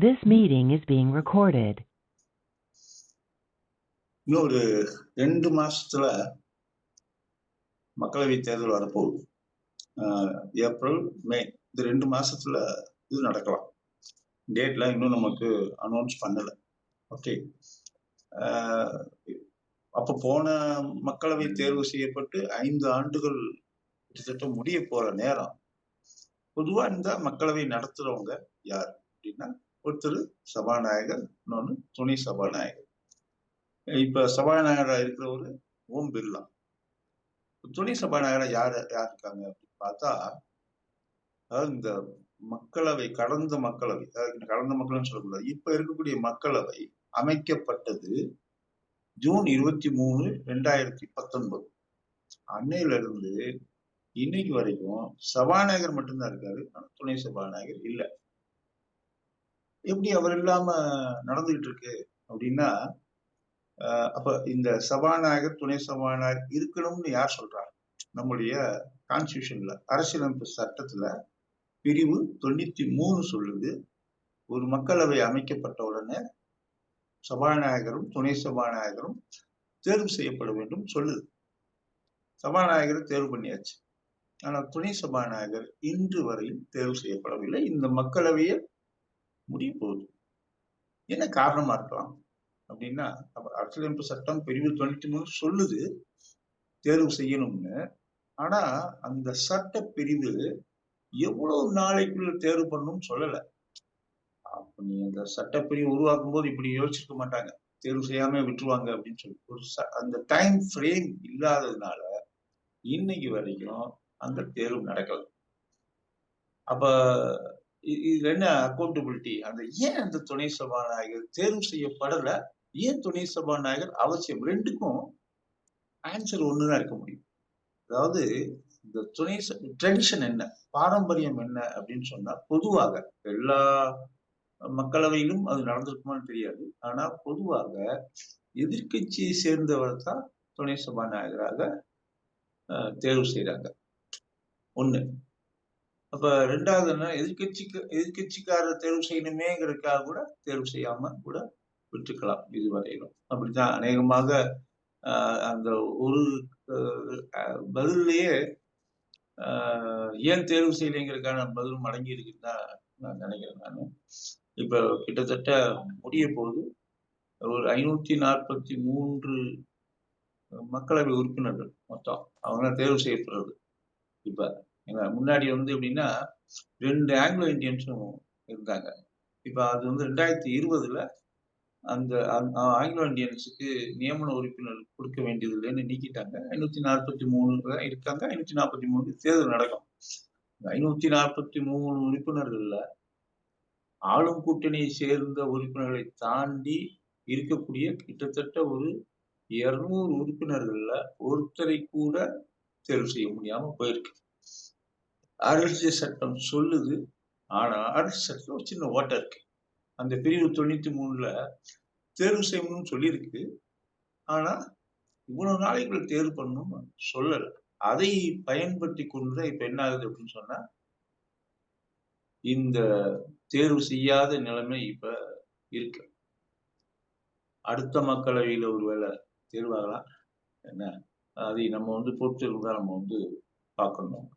This meeting is being recorded. இன்னும் ஒரு ரெண்டு மாசத்துல மக்களவை தேர்தல் வரப்போகுது. ஆஹ் ஏப்ரல் மே. இந்த ரெண்டு மாசத்துல இது நடக்கலாம். டேட்லாம் இன்னும் நமக்கு அனௌன்ஸ் பண்ணல. ஓகே அப்ப போன மக்களவை தேர்வு செய்யப்பட்டு ஐந்து ஆண்டுகள் கிட்டத்தட்ட முடிய போற நேரம். பொதுவா இந்த மக்களவை நடத்துறவங்க யார்? அப்படின்னா ஒருத்தர் சபாநாயகர் இன்னொன்னு துணை சபாநாயகர். இப்ப சபாநாயகரா இருக்கிறவரு ஓம் பிர்லா. துணை சபாநாயகராக யார் யார் இருக்காங்க அப்படின்னு பார்த்தா அதாவது இந்த மக்களவை கடந்த மக்களவை அதாவது கடந்த மக்கள்னு சொல்லக்கூடாது இப்ப இருக்கக்கூடிய மக்களவை அமைக்கப்பட்டது ஜூன் இருபத்தி மூணு ரெண்டாயிரத்தி பத்தொன்பது. அன்னையில இருந்து இன்னைக்கு வரைக்கும் சபாநாயகர் மட்டும்தான் இருக்காரு ஆனா துணை சபாநாயகர் இல்ல. எப்படி அவர் இல்லாம நடந்துகிட்டு இருக்கு அப்படின்னா அப்ப இந்த சபாநாயகர் துணை சபாநாயகர் இருக்கணும்னு யார் சொல்றாங்க? நம்முடைய கான்ஸ்டியூஷன்ல அரசியலமைப்பு சட்டத்துல பிரிவு தொண்ணூத்தி மூணு சொல்லுது. ஒரு மக்களவை அமைக்கப்பட்ட உடனே சபாநாயகரும் துணை சபாநாயகரும் தேர்வு செய்யப்பட வேண்டும் சொல்லுது. சபாநாயகரை தேர்வு பண்ணியாச்சு. ஆனால் துணை சபாநாயகர் இன்று வரையும் தேர்வு செய்யப்படவில்லை. இந்த மக்களவையை முடிய போகுது. என்ன காரணமா இருக்கலாம்? அப்படின்னா அரசியலமைப்பு சட்டம் பிரிவு தொண்ணூத்தி மூணு சொல்லுது. தேர்வு செய்யணும்னு. ஆனா அந்த சட்ட பிரிவு எவ்வளவு நாளைக்குள்ள தேர்வு பண்ணணும்னு சொல்லல. அப்ப நீ அந்த சட்டப்பிரிவு உருவாக்கும் போது இப்படி யோசிச்சிருக்க மாட்டாங்க. தேர்வு செய்யாம விட்டுருவாங்க அப்படின்னு சொல்லி. ஒரு அந்த டைம் ஃப்ரேம் இல்லாததுனால இன்னைக்கு வரைக்கும் அந்த தேர்வு நடக்கல. அப்ப இது என்ன அக்கௌண்டபிலிட்டி அந்த ஏன் அந்த துணை சபாநாயகர் தேர்வு செய்யப்படல? ஏன் துணை சபாநாயகர் அவசியம்? ரெண்டுக்கும் ஆன்சர் ஒண்ணுதான் இருக்க முடியும். அதாவது இந்த துணை ட்ரெடிஷன் என்ன? பாரம்பரியம் என்ன அப்படின்னு சொன்னா பொதுவாக எல்லா மக்களவையிலும் அது நடந்திருக்குமான்னு தெரியாது. ஆனா பொதுவாக எதிர்கட்சியை சேர்ந்தவர் தான் துணை சபாநாயகராக தேர்வு செய்யறாங்க ஒண்ணு. அப்ப ரெண்டாவது என்ன? எதிர்கட்சிக்கு எதிர்கட்சிக்காரர் தேர்வு செய்யணுமேங்கிறக்காக கூட தேர்வு செய்யாம கூட விட்டுக்கலாம் இதுவரையிலும். அப்படித்தான் அநேகமாக அந்த ஒரு பதிலேயே ஏன் தேர்வு செய்யலைங்கிறதுக்கான பதிலும் அடங்கி இருக்குன்னு தான் நான் நினைக்கிறேன் நான். இப்ப கிட்டத்தட்ட முடிய போது ஒரு ஐநூத்தி நாற்பத்தி மூன்று மக்களவை உறுப்பினர்கள் மொத்தம். அவங்க தேர்வு செய்யப்படுறது. இப்போ முன்னாடி வந்து எப்படின்னா ரெண்டு ஆங்கிலோ இந்தியன்ஸும் இருந்தாங்க. இப்போ அது வந்து ரெண்டாயிரத்தி இருபதுல அந்த ஆங்கிலோ இந்தியன்ஸுக்கு நியமன உறுப்பினர் கொடுக்க வேண்டியது இல்லைன்னு நீக்கிட்டாங்க. ஐநூற்றி நாற்பத்தி மூணு இருக்காங்க. ஐநூற்றி நாற்பத்தி மூணு தேர்தல் நடக்கும். ஐநூற்றி நாற்பத்தி மூணு உறுப்பினர்களில் ஆளும் கூட்டணியை சேர்ந்த உறுப்பினர்களை தாண்டி இருக்கக்கூடிய கிட்டத்தட்ட ஒரு இருநூறு உறுப்பினர்களில் ஒருத்தரை கூட தேர்வு செய்ய முடியாமல் போயிருக்கு. அரசியல் சட்டம் சொல்லுது. ஆனால் அரசு சட்டத்தில் ஒரு சின்ன ஓட்டம் இருக்கு. அந்த பிரிவு தொண்ணூத்தி மூணுல தேர்வு செய்யணும்னு சொல்லியிருக்கு. ஆனா இவ்வளவு நாளைக்குள்ள தேர்வு பண்ணணும்னு சொல்லல. அதை பயன்படுத்தி கொண்டு இப்ப என்ன ஆகுது அப்படின்னு சொன்னா இந்த தேர்வு செய்யாத நிலைமை இப்ப இருக்கு. அடுத்த மக்களவையில ஒருவேளை தேர்வாகலாம். என்ன? அதை நம்ம வந்து பொறுத்திருந்து தான் நம்ம வந்து பார்க்கணும்.